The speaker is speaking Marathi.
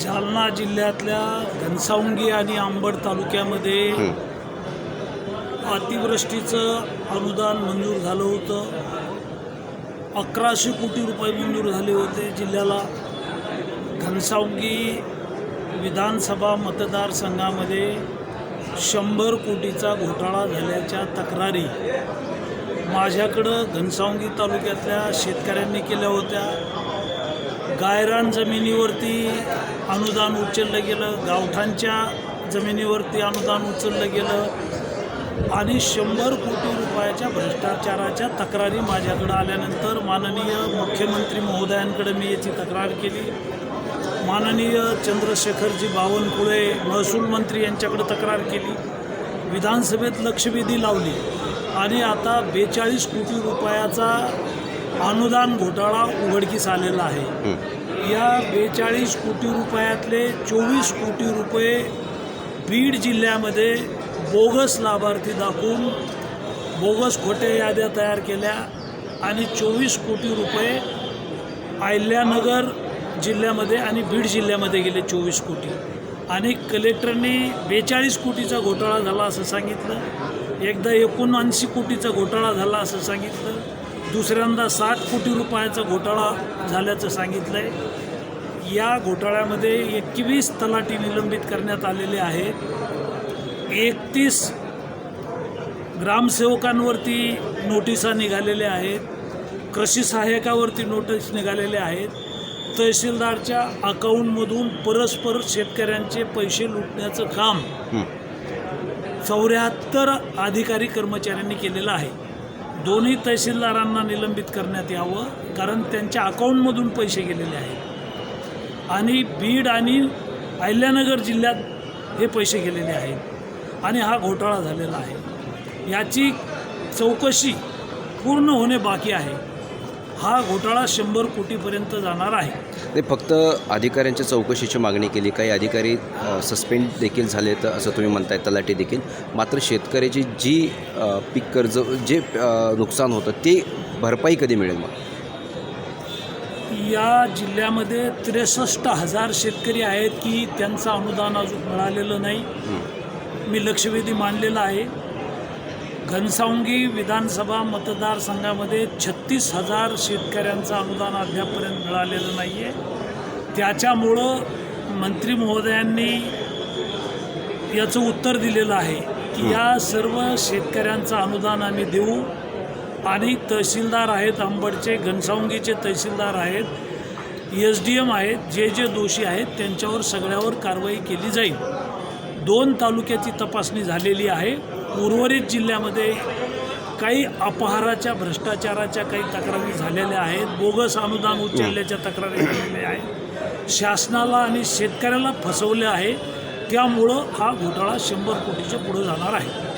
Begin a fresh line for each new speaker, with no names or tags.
जालना जिल्ह्यातल्या घनसावंगी आणि अंबड तालुक्यामध्ये. अतिवृष्टीचं अनुदान मंजूर झालं होतं. अकराशे कोटी रुपये मंजूर झाले होते जिल्ह्याला. घनसावंगी विधानसभा मतदारसंघामध्ये शंभर कोटीचा घोटाळा झाल्याच्या तक्रारी माझ्याकडं घनसावंगी तालुक्यातल्या शेतकऱ्यांनी केल्या होत्या. गायरान जमिनीवरती अनुदान उचललं गेलं गावठांच्या जमिनीवरती अनुदान उचललं गेलं आणि शंभर कोटी रुपयाच्या भ्रष्टाचाराच्या तक्रारी माझ्याकडं आल्यानंतर माननीय मुख्यमंत्री महोदयांकडे मी याची तक्रार केली. माननीय चंद्रशेखरजी बावनकुळे महसूल मंत्री यांच्याकडे तक्रार केली. विधानसभेत लक्षवेधी लावली आणि आता बेचाळीस कोटी रुपयाचा अनुदान घोटाळा उघडकीस आलेला आहे. या बेचाळीस कोटी रुपयातले चोवीस कोटी रुपये बीड जिल्ह्यामध्ये बोगस लाभार्थी दाखवून बोगस खोटे याद्या तयार केल्या आणि चोवीस कोटी रुपये अहिल्यानगर जिल्ह्यामध्ये आणि बीड जिल्ह्यामध्ये गेले चोवीस कोटी. आणि कलेक्टरनी बेचाळीस कोटीचा घोटाळा झाला असं सांगितलं. एकदा एकोणऐंशी कोटीचा घोटाळा झाला असं सांगितलं. दुसऱ्यांदा साठ कोटी रुपयाचा घोटाळा झाल्याचं सांगितलं आहे या घोटाळ्यामध्ये एकवीस तलाठी निलंबित करण्यात आलेले आहेत. एकतीस ग्रामसेवकांवरती नोटिसा निघालेल्या आहेत. कृषी सहाय्यकावरती नोटीस निघालेल्या आहेत. तहसीलदारच्या अकाउंटमधून परस्पर शेतकऱ्यांचे पैसे लुटण्याचं काम. चौऱ्याहत्तर अधिकारी कर्मचाऱ्यांनी केलेलं आहे. दोन्ही तहसीलदारांना निलंबित करण्यात यावं कारण त्यांच्या अकाउंटमधून पैसे गेलेले आहेत. आणि बीड आणि अहिल्यानगर जिल्ह्यात हे पैसे गेलेले आहेत. आणि हा घोटाळा झालेला आहे. याची चौकशी पूर्ण होणे बाकी आहे. हा घोटाळा शंभर कोटीपर्यंत जाणार आहे.
ते फक्त अधिकाऱ्यांच्या चौकशीची मागणी केली काही अधिकारी सस्पेंड देखील झाले तर असं तुम्ही म्हणताय तलाठी देखील. मात्र शेतकऱ्याची जी पीक कर्ज जे नुकसान होतं ते भरपाई कधी मिळेल मग?
या जिल्ह्यामध्ये त्रेसष्ट हजार शेतकरी आहेत की त्यांचं अनुदान अजून मिळालेलं नाही. मी लक्षवेधी मांडलेलं आहे. घनसावंगी विधानसभा मतदारसंघामध्ये छत्तीस हजार शेतकऱ्यांचं अनुदान अद्यापपर्यंत मिळालेलं नाही आहे त्याच्यामुळं मंत्री महोदयांनी याचं उत्तर दिलेलं आहे की या सर्व शेतकऱ्यांचं अनुदान आम्ही देऊ. आणि तहसीलदार आहेत अंबडचे घनसावंगीचे तहसीलदार आहेत एस डी एम आहेत जे जे दोषी आहेत त्यांच्यावर सगळ्यावर कारवाई केली जाईल. दोन तालुक्याची तपासणी झालेली आहे. उर्वरित जिल्ह्यामध्ये काही अपहाराच्या भ्रष्टाचाराच्या काही तक्रारी झालेल्या आहेत. बोगस अनुदान उचलल्याच्या तक्रारी झालेल्या आहेत. शासनाला आणि शेतकऱ्याला फसवले आहे. त्यामुळं हा घोटाळा शंभर कोटीच्या पुढे जाणार आहे.